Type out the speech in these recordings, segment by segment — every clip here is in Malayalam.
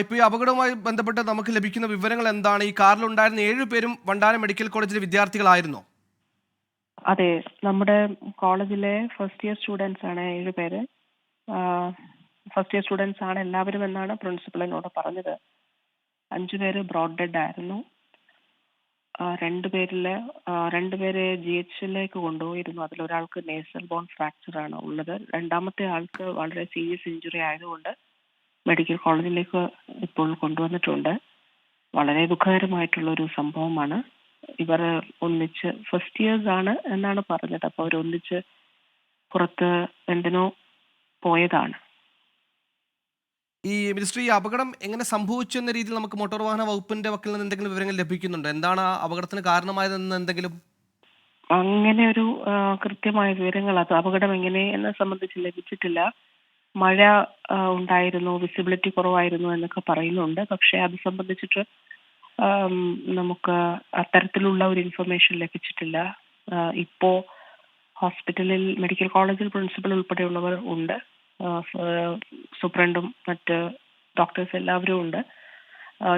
ഇപ്പൊ ഈ അപകടവുമായി ബന്ധപ്പെട്ട് നമുക്ക് ലഭിക്കുന്ന വിവരങ്ങൾ എന്താണ്? ഈ കാറിലുണ്ടായിരുന്ന ഏഴു പേരും വണ്ടാനം മെഡിക്കൽ കോളേജിലെ വിദ്യാർത്ഥികളായിരുന്നോ. അതെ നമ്മുടെ കോളേജിലെ ഫസ്റ്റ് ഇയർ സ്റ്റുഡൻസ് ആണ് ഏഴ് പേര്. ഫസ്റ്റ് ഇയർ സ്റ്റുഡൻസ് ആണ് എല്ലാവരും എന്നാണ് പ്രിൻസിപ്പൽ എന്നോട് പറഞ്ഞത്. അഞ്ചു പേര് ബ്രോഡ് ഡെഡ് ആയിരുന്നു. രണ്ട് രണ്ടുപേരിൽ രണ്ട് രണ്ടുപേരെ ജി എച്ചിലേക്ക് കൊണ്ടുപോയിരുന്നു. അതിലൊരാൾക്ക് നേസൽ ബോൺ ഫ്രാക്ചർ ആണ് ഉള്ളത്. രണ്ടാമത്തെ ആൾക്ക് വളരെ സീരിയസ് ഇഞ്ചുറി ആയതുകൊണ്ട് മെഡിക്കൽ കോളേജിലേക്ക് ഇപ്പോൾ കൊണ്ടുവന്നിട്ടുണ്ട്. വളരെ ദുഃഖകരമായിട്ടുള്ള ഒരു സംഭവമാണ്. ഇവർ ഒന്നിച്ച് ഫസ്റ്റ് ഇയേഴ്സ് ആണ് എന്നാണ് പറഞ്ഞത്. അപ്പോൾ അവർ ഒന്നിച്ച് പുറത്ത് എന്തിനോ പോയതാണ്. ഈ മിനിസ്റ്റർ ഈ അപകടം എങ്ങനെ സംഭവിച്ചു എന്ന രീതിയിൽ നമുക്ക് മോട്ടോർ വാഹന വകുപ്പിന്റെ വക്കിൽ നിന്ന് എന്തെങ്കിലും വിവരങ്ങൾ ലഭിക്കുന്നുണ്ടോ? എന്താണ് ആ അപകടത്തിന് കാരണമായതെന്ന് എന്തെങ്കിലും? അങ്ങനെ ഒരു കൃത്യമായ വിവരങ്ങൾ അത് അപകടം എങ്ങനെ എന്നെ സംബന്ധിച്ച് ലഭിച്ചിട്ടില്ല. മഴ ഉണ്ടായിരുന്നു വിസിബിലിറ്റി കുറവായിരുന്നു എന്നൊക്കെ പറയുന്നുണ്ട്. പക്ഷെ അത് സംബന്ധിച്ചിട്ട് നമുക്ക് അത്തരത്തിലുള്ള ഒരു ഇൻഫർമേഷൻ ലഭിച്ചിട്ടില്ല. ഇപ്പോ ഹോസ്പിറ്റലിൽ മെഡിക്കൽ കോളേജിൽ പ്രിൻസിപ്പൽ ഉൾപ്പെടെയുള്ളവർ ഉണ്ട്. സൂപ്രണ്ടും മറ്റ് ഡോക്ടേഴ്സ് എല്ലാവരും ഉണ്ട്.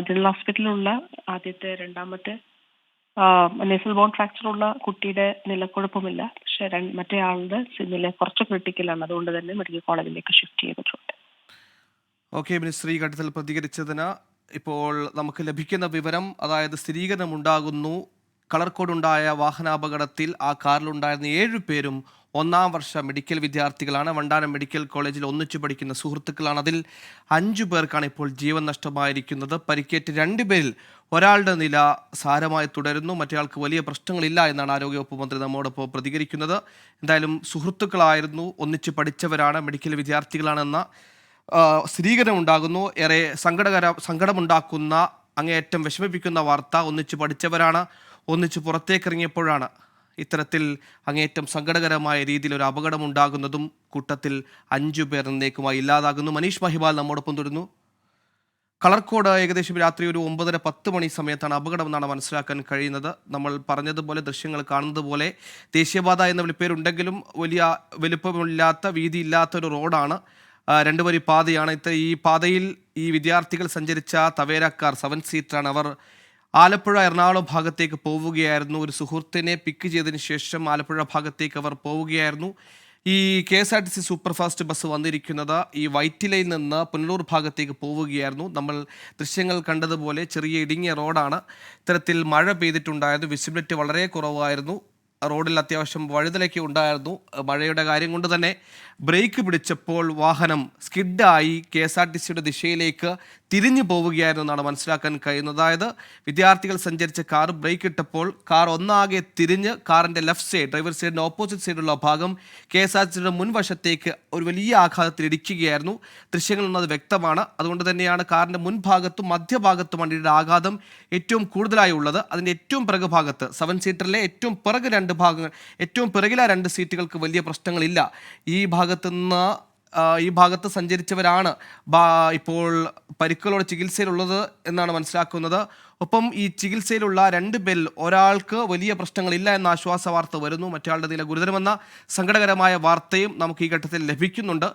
ജനറൽ ഹോസ്പിറ്റലിലുള്ള ആദ്യത്തെ രണ്ടാമത്തെ നെസൽ ബോൺ ഫ്രാക്ചർ ഉള്ള കുട്ടിയുടെ നില കുഴപ്പമില്ല പക്ഷെ മറ്റേ ആളുടെ നില കുറച്ച് ക്രിട്ടിക്കലാണ് അതുകൊണ്ട് തന്നെ മെഡിക്കൽ കോളേജിലേക്ക് ഷിഫ്റ്റ് ചെയ്തിട്ടുണ്ട്. ഓക്കെ മിനിസ്ത്രീ ഘട്ടത്തിൽ പ്രതികരിച്ചതിന് ഇപ്പോൾ നമുക്ക് ലഭിക്കുന്ന വിവരം അതായത് സ്ഥിരീകരണമുണ്ടാകുന്നു. കളർ കോഡ് ഉണ്ടായ വാഹനാപകടത്തിൽ ആ കാറിലുണ്ടായിരുന്ന ഏഴു പേരും ഒന്നാം വർഷ മെഡിക്കൽ വിദ്യാർത്ഥികളാണ്. വണ്ടാനം മെഡിക്കൽ കോളേജിൽ ഒന്നിച്ചു പഠിക്കുന്ന സുഹൃത്തുക്കളാണ്. അതിൽ അഞ്ചു പേർക്കാണ് ഇപ്പോൾ ജീവൻ നഷ്ടമായിരിക്കുന്നത്. പരിക്കേറ്റ് രണ്ടുപേരിൽ ഒരാളുടെ നില സാരമായി തുടരുന്നു. മറ്റേയാൾക്ക് വലിയ പ്രശ്നങ്ങളില്ല എന്നാണ് ആരോഗ്യവകുപ്പ് മന്ത്രി നമ്മോടൊപ്പം പ്രതികരിക്കുന്നത്. എന്തായാലും സുഹൃത്തുക്കളായിരുന്നു. ഒന്നിച്ച് പഠിച്ചവരാണ്. മെഡിക്കൽ വിദ്യാർത്ഥികളാണെന്ന സ്ഥിരീകരണം ഉണ്ടാകുന്നു ഏറെ സങ്കടകര സങ്കടമുണ്ടാക്കുന്ന അങ്ങേയറ്റം വിഷമിപ്പിക്കുന്ന വാർത്ത. ഒന്നിച്ച് പഠിച്ചവരാണ്. ഒന്നിച്ച് പുറത്തേക്കിറങ്ങിയപ്പോഴാണ് ഇത്തരത്തിൽ അങ്ങേറ്റം സങ്കടകരമായ രീതിയിൽ ഒരു അപകടമുണ്ടാകുന്നതും കൂട്ടത്തിൽ അഞ്ചു പേർ എന്നേക്കുമായി ഇല്ലാതാകുന്നു. മനീഷ് മഹിബാൽ നമ്മോടൊപ്പം തുടരുന്നു. കളർക്കോട് ഏകദേശം രാത്രി ഒരു ഒമ്പതര പത്ത് മണി സമയത്താണ് അപകടം എന്നാണ് മനസ്സിലാക്കാൻ കഴിയുന്നത്. നമ്മൾ പറഞ്ഞതുപോലെ ദൃശ്യങ്ങൾ കാണുന്നത് പോലെ ദേശീയപാത എന്ന വിളിപ്പേരുണ്ടെങ്കിലും വലിയ വലുപ്പമില്ലാത്ത വീതിയില്ലാത്ത ഒരു റോഡാണ് രണ്ടു വരി പാതയാണ്. ഇത്ത ഈ പാതയിൽ ഈ വിദ്യാർത്ഥികൾ സഞ്ചരിച്ച തവേര കാർ സെവൻ സീറ്ററാണ് അവർ ആലപ്പുഴ എറണാകുളം ഭാഗത്തേക്ക് പോവുകയായിരുന്നു. ഒരു സുഹൃത്തിനെ പിക്ക് ചെയ്തതിന് ശേഷം ആലപ്പുഴ ഭാഗത്തേക്ക് അവർ പോവുകയായിരുന്നു. ഈ K S R T C superfast bus വന്നിരിക്കുന്നത് ഈ വൈറ്റിലയിൽ നിന്ന് പുനലൂർ ഭാഗത്തേക്ക് പോവുകയായിരുന്നു. നമ്മൾ ദൃശ്യങ്ങൾ കണ്ടതുപോലെ ചെറിയ ഇടുങ്ങിയ റോഡാണ്. ഇത്തരത്തിൽ മഴ പെയ്തിട്ടുണ്ടായിരുന്നു. വിസിബിലിറ്റി വളരെ കുറവായിരുന്നു. റോഡിൽ അത്യാവശ്യം വഴുതലയ്ക്ക് ഉണ്ടായിരുന്നു. മഴയുടെ കാര്യം കൊണ്ട് തന്നെ ബ്രേക്ക് പിടിച്ചപ്പോൾ വാഹനം സ്കിഡായി കെ എസ് ആർ ടി സിയുടെ ദിശയിലേക്ക് തിരിഞ്ഞു പോവുകയായിരുന്നു എന്നാണ് മനസ്സിലാക്കാൻ കഴിയുന്നത്. അതായത് വിദ്യാർത്ഥികൾ സഞ്ചരിച്ച കാർ ബ്രേക്ക് ഇട്ടപ്പോൾ കാർ ഒന്നാകെ തിരിഞ്ഞ് കാറിന്റെ ലെഫ്റ്റ് സൈഡ് ഡ്രൈവർ സൈഡിന്റെ ഓപ്പോസിറ്റ് സൈഡുള്ള ഭാഗം കെ എസ് ആർ സിയുടെ മുൻവശത്തേക്ക് ഒരു വലിയ ആഘാതത്തിൽ ഇടിക്കുകയായിരുന്നു. ദൃശ്യങ്ങളിൽ നിന്നത് വ്യക്തമാണ്. അതുകൊണ്ട് തന്നെയാണ് കാറിന്റെ മുൻഭാഗത്തും മധ്യഭാഗത്തും വണ്ടിയുടെ ആഘാതം ഏറ്റവും കൂടുതലായി ഉള്ളത്. അതിന്റെ ഏറ്റവും പിറകു ഭാഗത്ത് സെവൻ സീറ്ററിലെ ഏറ്റവും പിറക് രണ്ട് ഭാഗങ്ങൾ ഏറ്റവും പിറകിലെ രണ്ട് സീറ്റുകൾക്ക് വലിയ പ്രശ്നങ്ങളില്ല. ഈ ഭാഗത്ത് നിന്ന് ഈ ഭാഗത്ത് സഞ്ചരിച്ചവരാണ് ഇപ്പോൾ പരിക്കുകളോട് ചികിത്സയിലുള്ളത് എന്നാണ് മനസ്സിലാക്കുന്നത്. ഒപ്പം ഈ ചികിത്സയിലുള്ള രണ്ട് പേരിൽ ഒരാൾക്ക് വലിയ പ്രശ്നങ്ങളില്ല എന്ന ആശ്വാസ വാർത്ത വരുന്നു. മറ്റയാളുടെ നില ഗുരുതരമെന്ന സങ്കടകരമായ വാർത്തയും നമുക്ക് ഈ ഘട്ടത്തിൽ ലഭിക്കുന്നുണ്ട്.